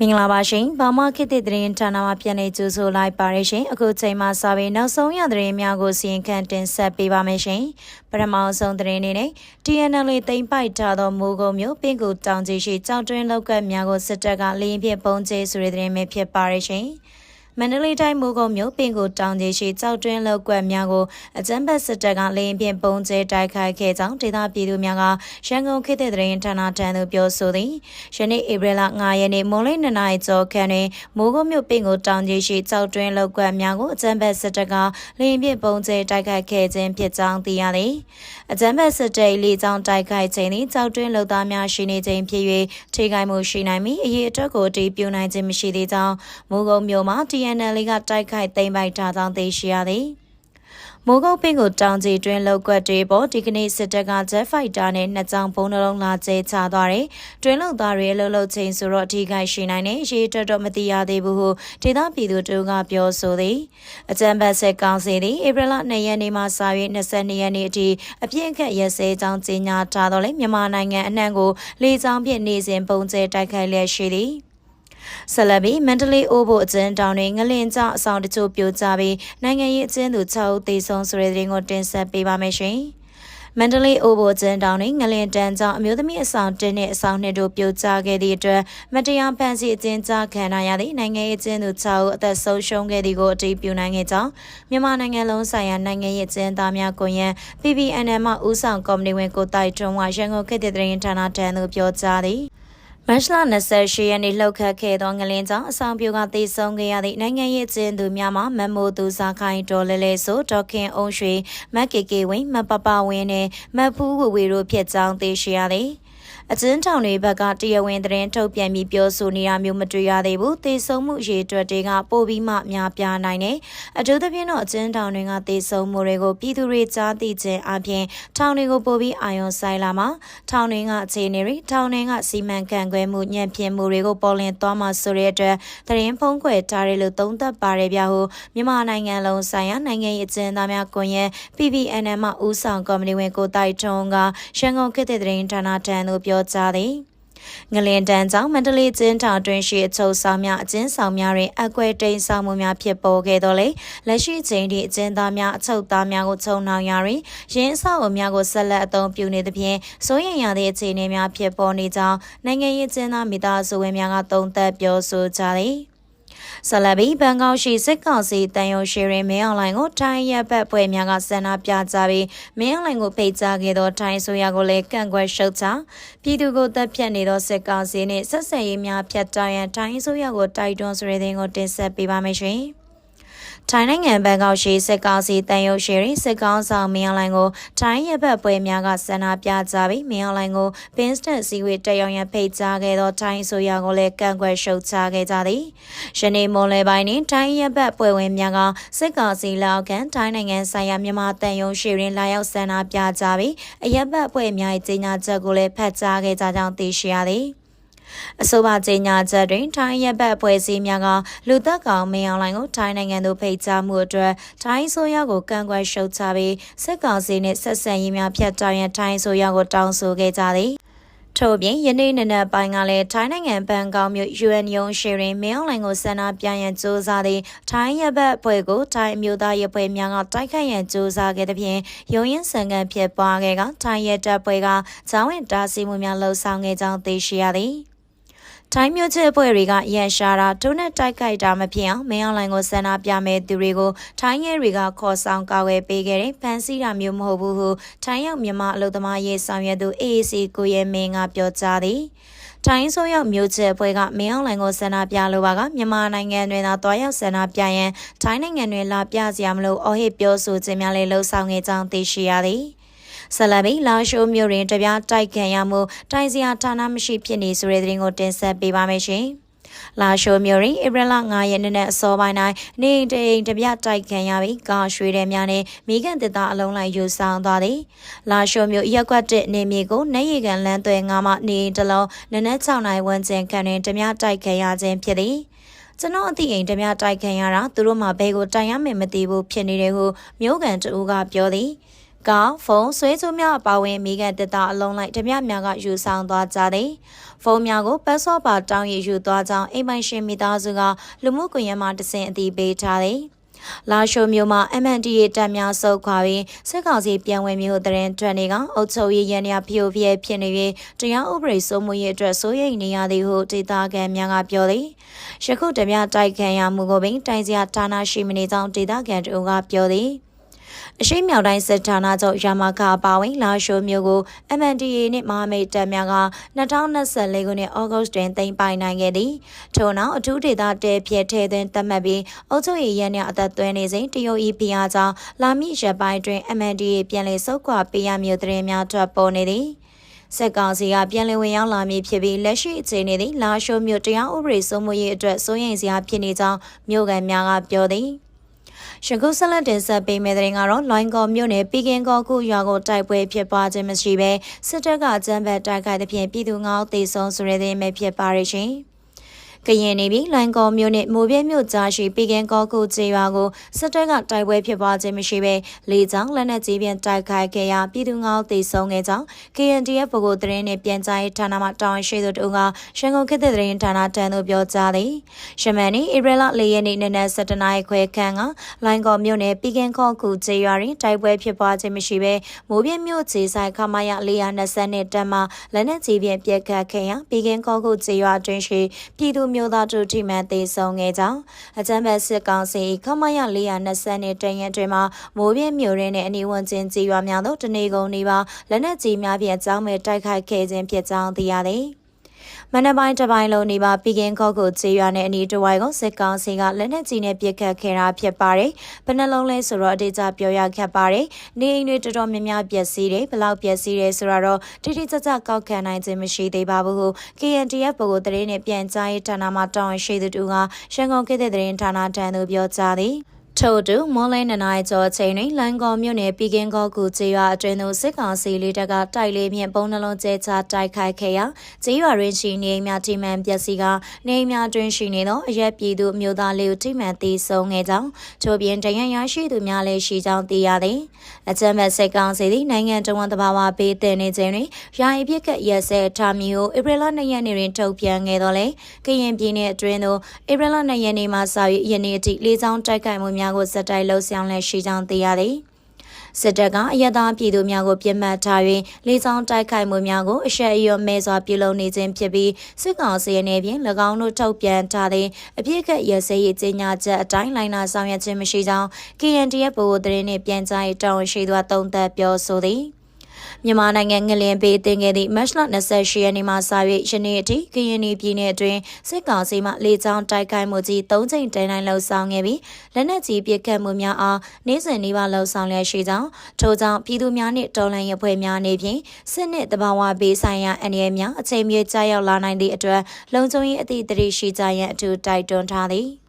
မင်္ဂလာပါရှင်။ဘာမခေတ်သစ်သတင်းဌာနမှာပြန်လည်ကြိုဆိုလိုက်ပါရရှင်။အခုချိန်မှာစာပေနောက်ဆုံးရသတင်းများကိုစီရင်ခံတင်ဆက်ပေးပါမယ်ရှင်။ပထမဆုံးသတင်းအနေနဲ့ TNL သိမ်းပိုက်ထားသောမိုးကုံမျိုးပင်ကိုတောင်ကြီးရှိကြောက်တွင်းလောက်ကများကိုစစ်တပ်ကလေရင်ဖြင့်ပုံကျဲဆိုတဲ့သတင်းပဲဖြစ်ပါရရှင်။ မန္တလေးတိုင်းမိုးကုံမြို့ပင်ကိုတောင်ကြီးရှိကြောက်တွင်းလောက်ကွက်များကိုအကြမ်းဖက်စစ်တပ်ကလေရင်ဖြင့်ပုံကျဲတိုက်ခိုက်ခဲ့ကြောင်းဒေသပြည်သူများကရန်ကုန်ခေတ်သစ်သတင်းဌာနထံသို့ပြောဆိုသည်ယနေ့ဧပြီလ9ရက်နေ့မွန်လ2နာရီကျော်ခန့်တွင်မိုးကုံမြို့ပင်ကိုတောင်ကြီးရှိကြောက်တွင်းလောက်ကွက်များကိုအကြမ်းဖက်စစ်တပ်ကလေရင်ဖြင့်ပုံကျဲတိုက်ခိုက်ခဲ့ခြင်းဖြစ်ကြောင်းသိရသည်အကြမ်းဖက်စစ်တပ်လေကြောင်းတိုက်ခိုက်ခြင်းသည်ကြောက်တွင်းလောက်သားများရှိနေခြင်းဖြစ်၍ထိခိုက်မှုရှိနိုင်ပြီးအရေးအတွက်ကိုတည်ပြုနိုင်ခြင်းမရှိသေးကြောင်းမိုးကုံမြို့မှာ TNL ကတိုက်ခိုက်သိမ်းပိုက်ထားကြောင်းသိရှိရသည်မိုးကုတ်ပင်ကိုတောင်ကြီးတွင်လောက်ကွက်တွေပေါ်ဒီကနေ့စစ်တပ်က Jet Fighter နဲ့နှစ်ကြောင်ဘုံနှလုံးလာကျဲချသွားတယ်။တွင်လောက်သားတွေလှုပ်လှုပ်ချင်းဆိုတော့အထီးကိုက်ရှိနိုင်တယ်။ရေးတက်တော့မသိရသေးဘူးဟုဒေသပြည်သူတို့ကပြောဆိုသည်။အကြံဘတ်ဆက်ကောင်စီသည်ဧပြီလ2ရက်နေ့မှစ၍22ရက်နေ့အထိအပြည့်အခက်ရက်စဲကြောင်းကြေညာထားတော့လေမြန်မာနိုင်ငံအနှံ့ကိုလေကြောင်းဖြင့်နေစဉ်ပုံကျဲတိုက်ခိုက်လျက်ရှိသည်။ ဆက်လက်ပြီးမန္တလေးအိုးဖို့အကျဉ်းတောင်တွင်ငလင်ကြအဆောင်တချို့ပြိုကျပြီးနိုင်ငံရေးအကျဉ်းသူ6ဦးသေဆုံးဆိုတဲ့သတင်းကိုတင်ဆက်ပေးပါမယ်ရှင်။မန္တလေးအိုဘိုကျင်းတောင်တွင်ငလင်တန်းကြောင့်အမျိုးသမီးအဆောင်တင်းနဲ့အဆောင်နှစ်တို့ပြိုကျခဲ့သည့်အတွက်မတရားဖန်ဆီးအကျဉ်းချခံရသည့်နိုင်ငံရေးအကျဉ်းသူ6ဦးအသက်ဆုံးရှုံးခဲ့သည်ကိုအတည်ပြုနိုင်ခဲ့ကြောင်းမြန်မာနိုင်ငံလုံးဆိုင်ရာနိုင်ငံရေးအကျဉ်းသားများကွန်ရက် PPNM မှဦးဆောင်ကော်မတီဝင်ကိုတိုက်ထွန်းဝရန်ကုန်ခေတ်သစ်သတင်းဌာနထံသို့ပြောကြားသည်။ မတ်လ28ရက်နေ့လှုပ်ခတ်ခဲ့သောငလင်းကြောင့်အဆောင်ပြိုကသေဆုံးခဲ့ရသည့်နိုင်ငံရေးကျင်းသူများမှမမိုသူစာခိုင်တော်လဲလဲဆိုဒေါခင်အုံရွှေမက်ကေကေဝင်းမပပဝင်းနဲ့မဖူးဝဝေတို့ဖြစ်ကြောင်းသိရှိရသည်။ အကျဉ်းထောင်တွေဘက်ကတရားဝင်သတင်းထုတ်ပြန်ပြီးပြောဆိုနေတာမျိုးမတွေ့ရသေးဘူးသေဆုံးမှုရေအတွက်တွေကပိုပြီးမှများပြားနိုင်တယ်အထူးသဖြင့်တော့အကျဉ်းထောင်တွေကသေဆုံးမှုတွေကိုပြည်သူတွေကြားသိခြင်းအပြင်ထောင်တွေကိုပိုပြီးအာရုံစိုက်လာမှာထောင်တွေကအခြေအနေတွေထောင်တွေကစီမံခန့်ခွဲမှုညံ့ဖျင်းမှုတွေကိုပေါ်လင်သွားမှာဆိုတဲ့အတွက်သတင်းဖုံးကွယ်ထားတယ်လို့သုံးသပ်ပါတယ်ဗျာဟုမြန်မာနိုင်ငံလုံးဆိုင်ရာနိုင်ငံရေးအကျဉ်းသားများကွန်ရက် PPNM မှဦးဆောင်ကော်မတီဝင်ကိုတိုက်ထွန်းကရန်ကုန်ခေတ်သစ်သတင်းဌာနထံသို့ပြောကြားသည်ငလင်တန်းကြောင့်မန္တလေးကျင်းထောင်တွင်ရှိအချုပ်ဆောင်များအကျဉ်းဆောင်များတွင်အကွဲတိန်ဆောင်မှုများဖြစ်ပေါ်ခဲ့တော်လေလက်ရှိချိန်ထိအကျဉ်းသားများအချုပ်သားများကိုချုံနှောင်ရာတွင်ရင်းအဆောက်အုံများကိုဆက်လက်အသုံးပြုနေသဖြင့်စိုးရိမ်ရသည့်အခြေအနေများဖြစ်ပေါ်နေကြောင်းနိုင်ငံရေးကျင်းသားမိသားစုဝင်များကသုံးသပ်ပြောဆိုကြသည် ဆလဘီဘန်ကောက်ရှိစစ်ကောင်စီတန်ရုံရှိရင်မင်းအောင်လှိုင်ကိုထိုင်းရပ်ဘက်ပွဲများကဆန္ဒပြကြပြီးမင်းအောင်လှိုင်ကိုဖိတ်ကြားခဲ့သောထိုင်းဆိုရကိုလည်းကန့်ကွက်ရှုတ်ချပြည်သူကိုတပ်ဖြတ်နေသောစစ်ကောင်စီနှင့်ဆက်ဆံရေးများဖြတ်တောင်းရန်ထိုင်းဆိုရကိုတိုက်တွန်းဆိုတဲ့တဲ့ကိုတင်ဆက်ပေးပါမယ်ရှင်။ ထိုင်းနိုင်ငံဘန်ကောက်ရှိစစ်ကောင်စီတန်ရုပ်ရှိရင်စစ်ကောင်ဆောင်မင်းအောင်လှိုင်ကိုထိုင်းရပ်ဘက်ပွဲများကဆန္ဒပြကြပြီးမင်းအောင်လှိုင်ကိုပင်းစတက်စီဝေတက်ရောက်ရန်ဖိတ်ကြားခဲ့သောထိုင်းအစိုးရကိုလည်းကန့်ကွက်ရှုတ်ချခဲ့ကြသည်။ယနေ့မွန်လယ်ပိုင်းတွင်ထိုင်းရပ်ဘက်ပွဲဝင်များကစစ်ကောင်စီလက်အောက်ခံထိုင်းနိုင်ငံဆိုင်ရာမြန်မာတန်ရုံရှိရင်လာရောက်ဆန္ဒပြကြပြီးအရပ်ဘက်ပွဲများ၏ကြီးညာချက်ကိုလည်းဖတ်ကြားခဲ့ကြကြောင်းသိရှိရသည်။ အဆိုပါကြေညာချက်တွင်ထိုင်းရပ်ဘက်အဖွဲ့အစည်းများကလူသက်ကောင်မင်းအောင်လှိုင်ကိုထိုင်းနိုင်ငံသို့ဖိတ်ကြားမှုအတွက်ထိုင်းဆိုရကိုကန့်ကွက်ရှုတ်ချပြီးစစ်ကောင်စီနှင့်ဆက်ဆံရေးများဖြတ်တောက်ရန်ထိုင်းဆိုရကိုတောင်းဆိုခဲ့ကြသည်ထို့ပြင်ယနေ့နနက်ပိုင်းကလည်းထိုင်းနိုင်ငံဘန်ကောက်မြို့ UN ရုံးရှိတွင်မင်းအောင်လှိုင်ကိုဆန္ဒပြရန်ကြိုးစားသည့်ထိုင်းရပ်ဘက်အဖွဲ့ကိုထိုင်းမျိုးသားရပ်ဖွဲ့များကတိုက်ခိုက်ရန်ကြိုးစားခဲ့တဲ့ဖြင့်ရုံးရင်ဆန်ကန်ဖြစ်ပွားခဲ့ကထိုင်းရပ်တပ်ဖွဲ့ကဇောင်းဝင်တားဆီးမှုများလှုံ့ဆော်ခဲ့ကြောင်းသိရှိရသည်။ ထိုင်းမြို့ချစ်အဖွဲ့တွေကရန်ရှာတာဒုနဲ့တိုက်ခိုက်တာမဖြစ်အောင်မင်းအောင်လိုင်ကိုဆန္ဒပြမဲ့သူတွေကိုထိုင်းရဲတွေကခေါ်ဆောင်ကာဝယ်ပေးခဲ့တယ်။ဖန်ဆီးတာမျိုးမဟုတ်ဘူးဟုထိုင်းရောက်မြန်မာအလုပ်သမားရေးဆောင်ရွက်သူ AAC ကိုရဲမင်းကပြောကြားသည်။ထိုင်းဆိုရောက်မြို့ချဲပွဲကမင်းအောင်လိုင်ကိုဆန္ဒပြလိုပါကမြန်မာနိုင်ငံတွင်သာတွားရောက်ဆန္ဒပြရန်ထိုင်းနိုင်ငံတွင်လာပြစရာမလိုအော်ဟစ်ပြောဆိုခြင်းများလည်းလှုံ့ဆော်ငယ်ကြောင်းသိရှိရသည်။ ဆလဘီလာရှိုးမြို့တွင်တပြားတိုက်ခံရမှုတိုင်စရာဌာနမရှိဖြစ်နေဆိုတဲ့သတင်းကိုတင်ဆက်ပေးပါမယ်ရှင်။လာရှိုးမြို့တွင်ဧပြီလ9ရက်နေ့နဲ့အစောပိုင်းတိုင်းနေတိန်တပြတိုက်ခံရပြီးကာရွှေတဲ့များနဲ့မိခင်တစ်သားအလုံးလိုက်ယူဆောင်သွားသည်။လာရှိုးမြို့ရက်ကွက်တဲ့နေမြေကိုနေရီကန်လမ်းသွဲငါမှနေတလုံးနနက်6နိုင်ဝန်းကျင်ခန့်တွင်တပြတိုက်ခံရခြင်းဖြစ်သည်။ကျွန်တော်အသိအိမ်ဓမြတိုက်ခံရတာသူတို့မှဘဲကိုတိုင်ရမယ်မသိဘူးဖြစ်နေတယ်ဟုမျိုးကန်တူကပြောသည် ကဖုန်းဆွဲချိုးများအပါဝင်မိကန်တက်တာအလုံးလိုက်ဓမြများကယူဆောင်သွားကြသည်ဖုန်းများကိုပတ်စော့ပါတောင်းရယူသွားကြောင်းအိမ်ပိုင်ရှင်မိသားစုကလူမှုကွန်ရက်မှာတဆင့်အသိပေးထားသည်လာရှိုမျိုးမှာ MNDA တပ်များစုပ်ခွာပြီးစစ်ကောင်စီပြန်ဝင်မျိုးတရင်ထွက်နေကအုပ်ချုပ်ရေးရန်ရဖျို့ဖျဲဖြစ်နေပြီးတရားဥပဒေစိုးမိုးရေးအတွက်စိုးရိမ်နေရသည်ဟုဒေသခံများကပြောသည်ယခုတပြတိုက်ခံရမှုကိုပင်တိုင်စရာဌာနရှိမနေကြောင်းဒေသခံတို့ကပြောသည် အရှိမြောက်တိုင်းစစ်ဌာနချုပ်ရမခအပါဝင်လာရှိုမျိုးကို MNDA နှင့်မဟာမိတ်တပ်များက2024ခုနှစ်ဩဂုတ်တွင်သိမ်းပိုင်နိုင်ခဲ့သည်ထို့နောက်အထူးဒေသတဲဖြစ်ထဲသွင်းသတ်မှတ်ပြီးအုပ်ချုပ်ရေးရန်နှင့်အသက်သွင်းနေစဉ်တရုတ်ဤဖိအားကြောင့်လာမည့်ရက်ပိုင်းတွင် MNDA ပြန်လည်ဆုတ်ခွာပေးရမည်သတင်းများထွက်ပေါ်နေသည်စက်ကောင်စီကပြန်လည်ဝင်ရောက်လာမည်ဖြစ်ပြီးလက်ရှိအခြေအနေသည်လာရှိုမြို့တရားဥပဒေစိုးမိုးရေးအတွက်စိုးရိမ်စရာဖြစ်နေကြောင်းမြို့ကန်များကပြောသည် ရန်ကုန်ဆက်လက်တင်ဆက်ပေးမယ့်တဲ့ရင်ကတော့လိုင်းကော်မြို့နယ်ပီကင်ကော်ခုရွာကိုတိုက်ပွဲဖြစ်ပွားခြင်းမရှိဘဲစစ်တပ်ကအကြမ်းဖက်တိုက်ခိုက်တဲ့ဖြင့်ပြည်သူငေါ့တေဆုံးဆိုတဲ့တဲ့မဲ့ဖြစ်ပါရရှင်။ ကရင်နေပြီးလိုင်ကော်မြို့နဲ့မိုးပြဲမြို့ကြားရှိပီကင်ကောကုကျေးရွာကိုစစ်တပ်ကတိုက်ပွဲဖြစ်ပွားခြင်းမရှိဘဲလေကြောင်းလက်နက်ကြီးဖြင့်တိုက်ခိုက်ခဲ့ရာပြည်သူငေါသေဆုံးခဲ့ကြောင်း KNDF ဗဟိုသတင်းနဲ့ပြန်ကြားရေးဌာနမှတာဝန်ရှိသူတို့ကရန်ကုန်ခေတ်သစ်သတင်းဌာနတန်တို့ပြောကြားသည်ရှမန်နီဧပြီလ၄ရက်နေ့နနက်7:00နာရီခွဲခန့်ကလိုင်ကော်မြို့နယ်ပီကင်ကောကုကျေးရွာတွင်တိုက်ပွဲဖြစ်ပွားခြင်းမရှိဘဲမိုးပြဲမြို့ခြေဆိုင်ခမရ420နဲ့တက်မှလက်နက်ကြီးဖြင့်ပြက်ခတ်ခဲ့ရာပီကင်ကောကုကျေးရွာတွင်ရှိပြည်သူမျိုးသားတို့ထိမှန်သေဆုံးခဲ့ကြောင်းအကြမ်းဖက်စစ်ကောင်စီခမရ420နဲ့တရင်တွင်မှာမိုးပြင်းမြို့ရင်းနဲ့အနီးဝန်းကျင်ကြီးရွာများသို့တနေကုန်နေပါလက်နက်ကြီးများဖြင့်အကြောင်းမဲ့တိုက်ခိုက်ခဲ့ခြင်းဖြစ်ကြောင်းသိရသည် မနက်ပိုင်းတစ်ပိုင်းလုံးနေပါပီကင်းခော့ကိုခြေရွာနဲ့အနီးတစ်ဝိုက်ကိုစစ်ကောင်စီကလက်နက်ကြီးနဲ့ပစ်ခတ်ခဲ့တာဖြစ်ပါတယ်။ဘယ်နှလုံးလဲဆိုတော့အတေချပြောရခက်ပါတယ်။နေအိမ်တွေတော်တော်များများပျက်စီးတယ်။ဘလောက်ပျက်စီးတယ်ဆိုတော့တိတိကျကျကောက်ခံနိုင်ခြင်းမရှိသေးပါဘူး။ KNTF ဗဟိုသတင်းနဲ့ပြန်ကြားရေးဌာနမှတာဝန်ရှိသူတို့ကရန်ကုန်ခေတ်သစ်သတင်းဌာနထံသို့ပြောကြားသည်။ ထို့တူမော်လင်းနနိုင်ကျော်ချိန်တွင်လန်ကော်မြို့နယ်ပီကင်းကောကူကျေးရွာအတွင်းသို့စစ်ကောင်စီလေးတပ်ကတိုက်လေးဖြင့်ပုံနှလုံးကျဲချတိုက်ခိုက်ခဲ့ရာကျေးရွာရင်းရှိနေအိမ်များထိမှန်ပျက်စီးကနေအိမ်များတွင်ရှိနေသောအရက်ပြည်သူမျိုးသားလေးကိုထိမှန်သေးဆုံးခဲ့ကြောင်းထို့ပြင်တရန်ရရှိသူများလည်းရှိကြောင်းသိရသည်အကြမ်းဖက်စစ်ကောင်စီသည်နိုင်ငံတော်ဝန်တဘာဝပေးတင်နေခြင်းတွင်ယာယီပြစ်ခတ်ရက်စဲထားမီကိုဧပြီလ2ရက်နေ့တွင်ထုတ်ပြန်ခဲ့တော်လဲကရင်ပြည်နယ်အတွင်းသို့ဧပြီလ2ရက်နေ့မှစ၍ယနေ့အထိလေးချောင်းတိုက်ခိုက်မှုများများကိုစက်တိုက်လှုပ်ဆောင်လက်ရှိကြောင်းသိရသည်စစ်တပ်ကအယက်သားပြည်သူများကိုပြစ်မှတ်ထား၍လေကြောင်းတိုက်ခိုက်မှုများကိုအရှက်အရွမဲစွာပြုလုပ်နေခြင်းဖြစ်ပြီးစစ်ကောင်စီအနေဖြင့်၎င်းတို့ထုတ်ပြန်ထားတဲ့အပြစ်ကရစရေးကြေညာချက်အတိုင်းလိုင်းနာဆောင်ရွက်ခြင်းမရှိကြောင်း KNDF ဗဟိုသတင်းနှင့်ပြန်ကြားရေးတာဝန်ရှိသူသုံးသပ်ပြောဆိုသည် မြန်မာနိုင်ငံငလင်ပေးတင်ခဲ့သည့်မတ်လ28ရက်နေ့မှစ၍ယနေ့အထိကရင်ပြည်နယ်အတွင်းစစ်ကောင်စီမှလေကြောင်းတိုက်ခိုက်မှုကြီး၃ချိန်တိုင်တိုင်လှုပ်ဆောင်ခဲ့ပြီးလက်နက်ကြီးပစ်ခတ်မှုများအားနေ့စဉ်နေ့ပါလှုပ်ဆောင်လျက်ရှိကြောင်းထို့ကြောင့်ပြည်သူများနှင့်တော်လှန်ရေးဖွဲ့များနေဖြင့်စစ်နှင့်တဘာဝဘေးဆိုင်ရာအန္တရာယ်များအချိန်မြေကြားရောက်လာနိုင်သည့်အတွက်လုံခြုံရေးအသည့်တရရှိကြရန်အထူးတိုက်တွန်းထားသည်